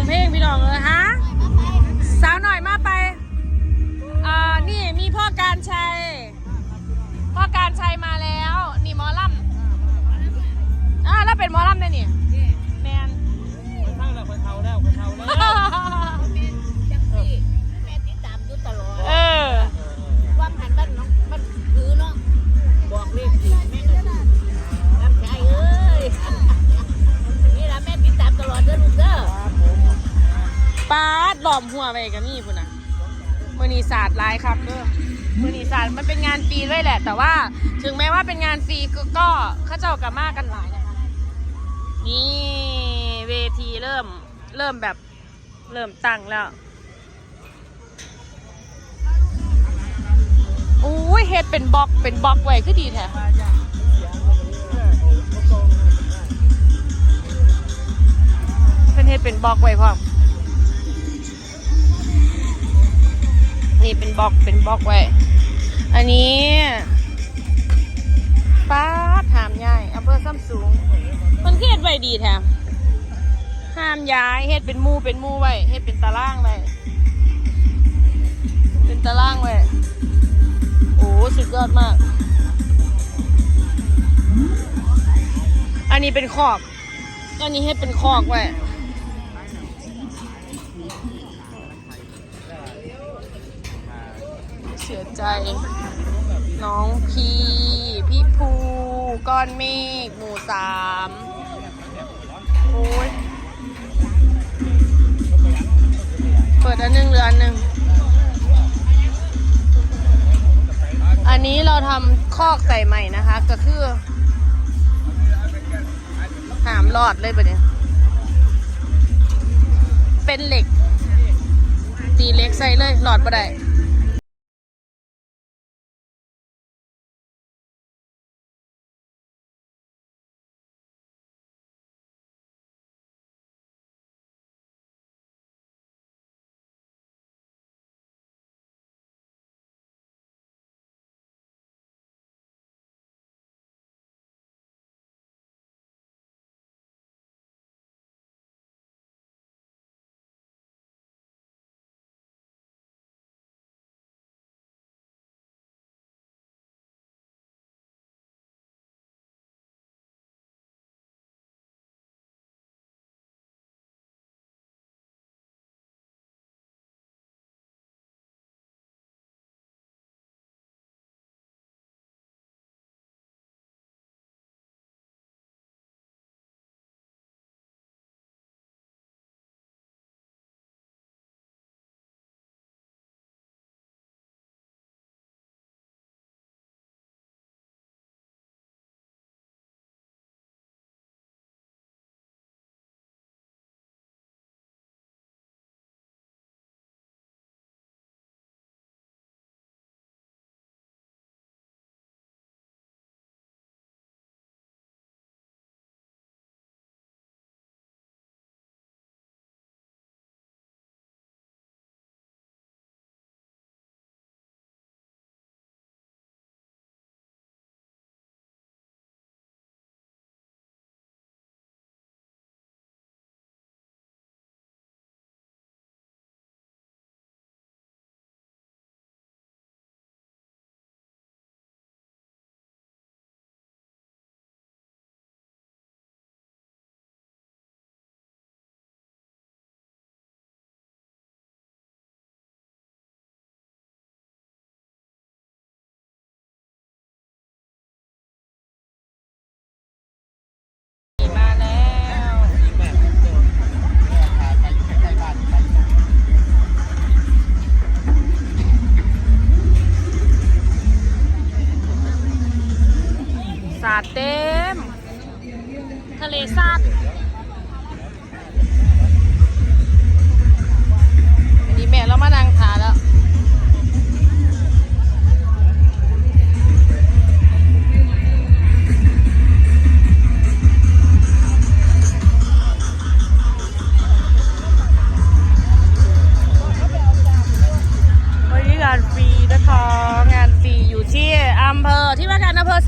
งเพลงพี่น้องเลยฮะสาวหน่อยมาไปอ่านี่มีพ่อการชัย พ่อการชัยมาแล้ว นี่หมอลำอ่าแล้วเป็นหมอลำได้นี่แมนคนเท่าแล้วคนเท่าแล้วคนเท่าแล้ว มัวไปกับนี่พุ่นนะมือนีศาสตร์ลายครับเด้อมือนีศาสตร์มันเป็นงานฟรีด้วยแหละ แต่ว่าถึงแม้ว่าเป็นงานฟรีก็ก็เข้าเจ้ากับมากกันหลายนะคะนี่เวทีเริ่มเริ่มแบบเริ่มตั้งแล้วโอ้ยเฮ็ดเป็นบล็อกเป็นบล็อกไว้คือดีแท้เพิ่นเฮ็ดเป็นบล็อกไว้พร้อม นี่เป็นบล็อกเป็นบล็อกไว้ อันนี้ป้าดหามใหญ่อำเภอซ้ำสูงมันเฮ็ดไว้ดีแท้ห้ามย้ายเฮ็ดเป็นมูเป็นมูไว้เฮ็ดเป็นตารางไว้เป็นตารางไว้โอ้สุดยอดมาก อันนี้เป็นขอบอันนี้ให้เป็นคอกไว้ สียใจ น้องพีพี่ภูก้อนเมฆหมู่สามโอ้ยเปิดอันหนึ่งเหลืออันหนึ่งอันนี้เราทำคอกใส่ใหม่นะคะ ก็คือหามหลอดเลยปะเนี่ยเป็นเหล็ก ตีเล็กใส่เลยหลอดปะได้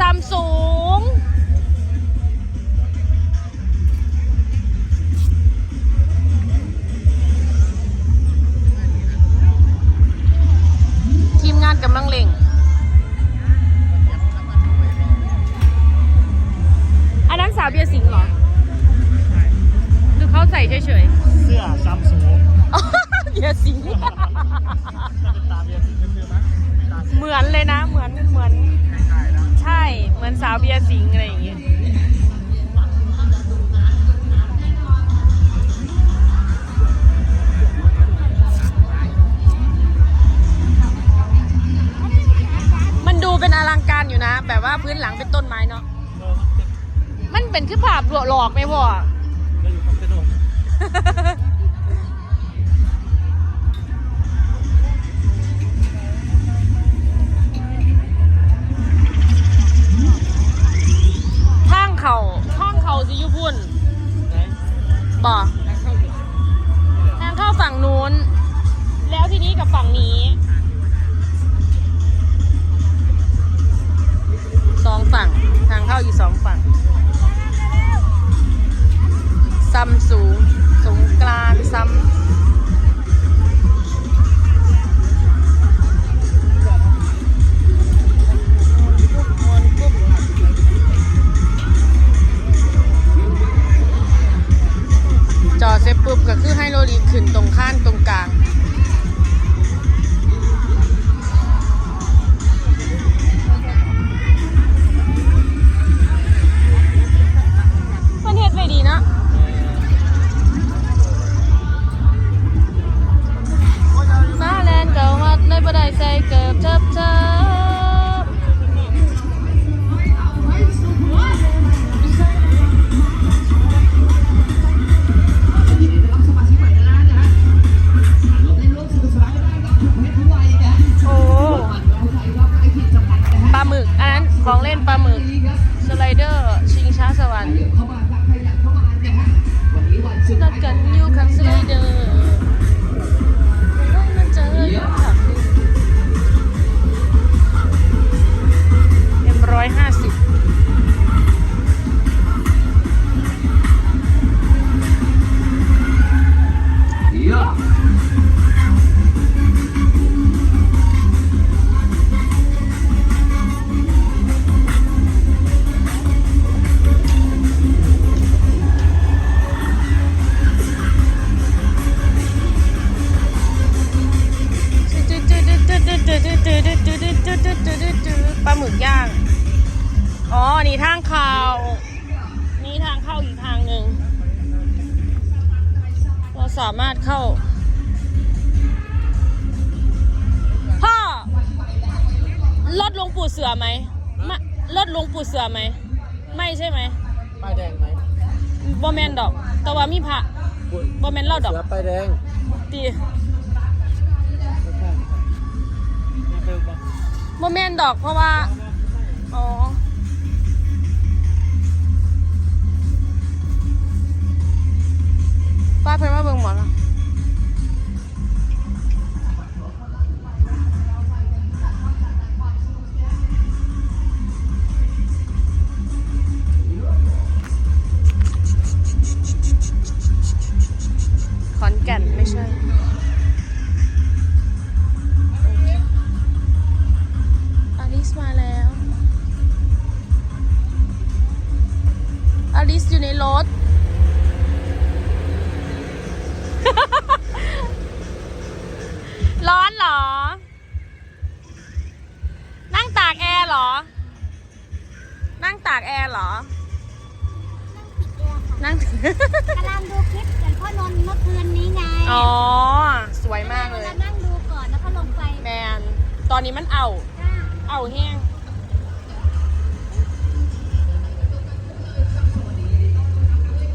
ซัมซุง ฝั่งนี้ อ๋อ นี่ทางเข้า นี่ทางเข้าอีกทางหนึ่ง เราสามารถเข้า พ่อ รถหลวงปู่เสือไหมไม่รถหลวงปู่เสือไหม ไม่ใช่ไหมป้ายแดงไหมบอแมนดอก แต่ว่ามีพระบอแมนเล่าดอกเสือป้ายแดงตีไม่ใช่ไม่เป็นปะบอแมนดอกเพราะว่า อ๋อ หมอละขอนแก่นไม่ใช่ นั่งตากแอร์เหรอ นั่งกำลังดูคลิปอย่างพ่อนนท์เมื่อคืนนี้ไงอ๋อ สวยมากเลยวนั่งดูก่อนแล้วก็ลงไปแมน ตอนนี้มันเอา จ้าเอาแห้ง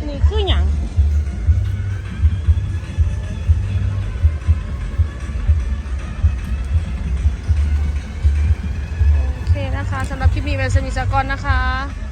นี่คืออย่างโอเคนะคะสำหรับคลิปนี้เป็นสนิทสกรนะคะ